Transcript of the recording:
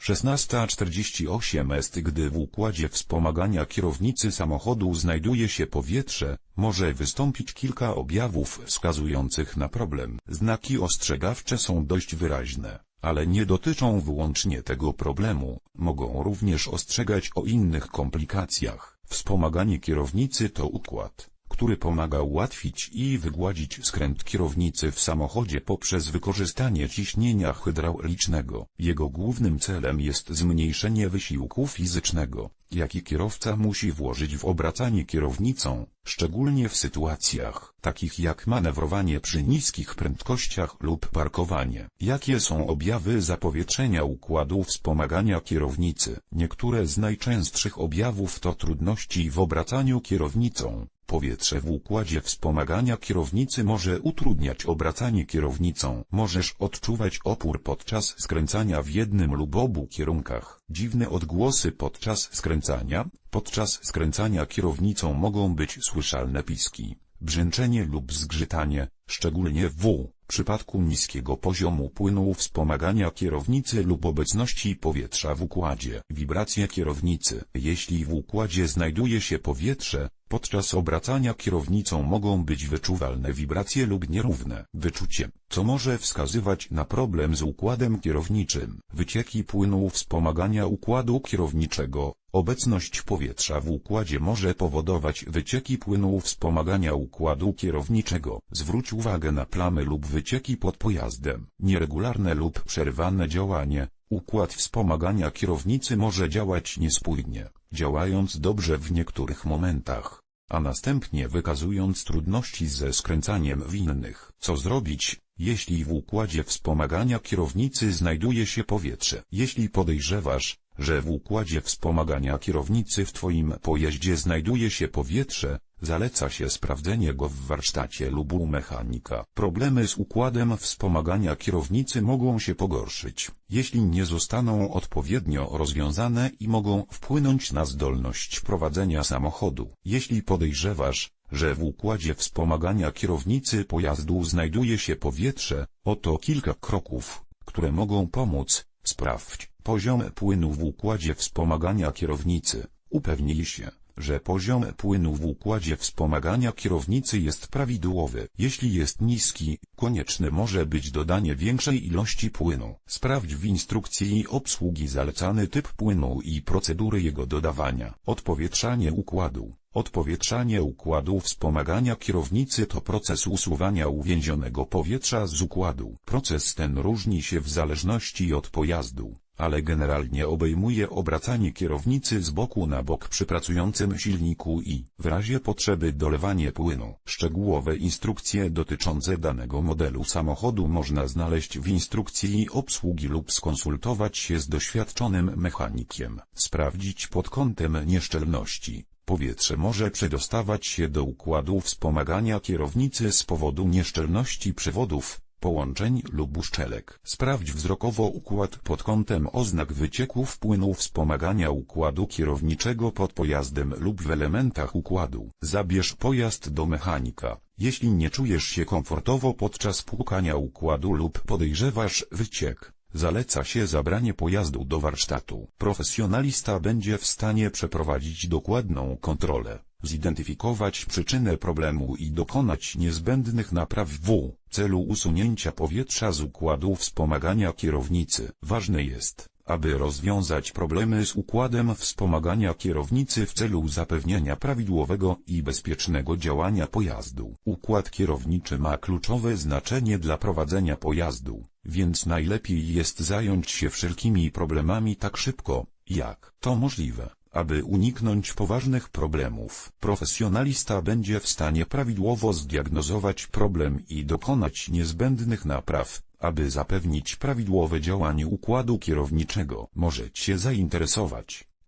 16.48 est gdy w układzie wspomagania kierownicy samochodu znajduje się powietrze, może wystąpić kilka objawów wskazujących na problem. Znaki ostrzegawcze są dość wyraźne, ale nie dotyczą wyłącznie tego problemu, mogą również ostrzegać o innych komplikacjach. Wspomaganie kierownicy to układ który pomaga ułatwić i wygładzić skręt kierownicy w samochodzie poprzez wykorzystanie ciśnienia hydraulicznego. Jego głównym celem jest zmniejszenie wysiłku fizycznego, jaki kierowca musi włożyć w obracanie kierownicą, szczególnie w sytuacjach takich jak manewrowanie przy niskich prędkościach lub parkowanie. Jakie są objawy zapowietrzenia układu wspomagania kierownicy? Niektóre z najczęstszych objawów to trudności w obracaniu kierownicą, Powietrze w układzie wspomagania kierownicy może utrudniać obracanie kierownicą. Możesz odczuwać opór podczas skręcania w jednym lub obu kierunkach. Dziwne odgłosy podczas skręcania. Podczas skręcania kierownicą mogą być słyszalne piski, brzęczenie lub zgrzytanie, szczególnie w przypadku niskiego poziomu płynu wspomagania kierownicy lub obecności powietrza w układzie. Wibracje kierownicy. Jeśli w układzie znajduje się powietrze, podczas obracania kierownicą mogą być wyczuwalne wibracje lub nierówne wyczucie, co może wskazywać na problem z układem kierowniczym. Wycieki płynu wspomagania układu kierowniczego. Obecność powietrza w układzie może powodować wycieki płynu wspomagania układu kierowniczego. Zwróć uwagę na plamy lub wycieki pod pojazdem. Nieregularne lub przerwane działanie. Układ wspomagania kierownicy może działać niespójnie, działając dobrze w niektórych momentach, a następnie wykazując trudności ze skręcaniem w innych. Co zrobić, jeśli w układzie wspomagania kierownicy znajduje się powietrze? Jeśli podejrzewasz, że w układzie wspomagania kierownicy w Twoim pojeździe znajduje się powietrze, zaleca się sprawdzenie go w warsztacie lub u mechanika. Problemy z układem wspomagania kierownicy mogą się pogorszyć, jeśli nie zostaną odpowiednio rozwiązane i mogą wpłynąć na zdolność prowadzenia samochodu. Jeśli podejrzewasz, że w układzie wspomagania kierownicy pojazdu znajduje się powietrze, oto kilka kroków, które mogą pomóc. Sprawdź poziom płynu w układzie wspomagania kierownicy. Upewnij się, że poziom płynu w układzie wspomagania kierownicy jest prawidłowy. Jeśli jest niski, konieczne może być dodanie większej ilości płynu. Sprawdź w instrukcji obsługi zalecany typ płynu i procedury jego dodawania. Odpowietrzanie układu. Odpowietrzanie układu wspomagania kierownicy to proces usuwania uwięzionego powietrza z układu. Proces ten różni się w zależności od pojazdu, ale generalnie obejmuje obracanie kierownicy z boku na bok przy pracującym silniku i, w razie potrzeby dolewanie płynu. Szczegółowe instrukcje dotyczące danego modelu samochodu można znaleźć w instrukcji obsługi lub skonsultować się z doświadczonym mechanikiem. Sprawdzić pod kątem nieszczelności. Powietrze może przedostawać się do układu wspomagania kierownicy z powodu nieszczelności przewodów, połączeń lub uszczelek. Sprawdź wzrokowo układ pod kątem oznak wycieków płynu wspomagania układu kierowniczego pod pojazdem lub w elementach układu. Zabierz pojazd do mechanika. Jeśli nie czujesz się komfortowo podczas płukania układu lub podejrzewasz wyciek, Zaleca się zabranie pojazdu do warsztatu. Profesjonalista będzie w stanie przeprowadzić dokładną kontrolę, zidentyfikować przyczynę problemu i dokonać niezbędnych napraw w celu usunięcia powietrza z układu wspomagania kierownicy. Ważne jest, aby rozwiązać problemy z układem wspomagania kierownicy w celu zapewnienia prawidłowego i bezpiecznego działania pojazdu. Układ kierowniczy ma kluczowe znaczenie dla prowadzenia pojazdu, więc najlepiej jest zająć się wszelkimi problemami tak szybko, jak to możliwe. Aby uniknąć poważnych problemów, profesjonalista będzie w stanie prawidłowo zdiagnozować problem i dokonać niezbędnych napraw, aby zapewnić prawidłowe działanie układu kierowniczego. Może Cię zainteresować,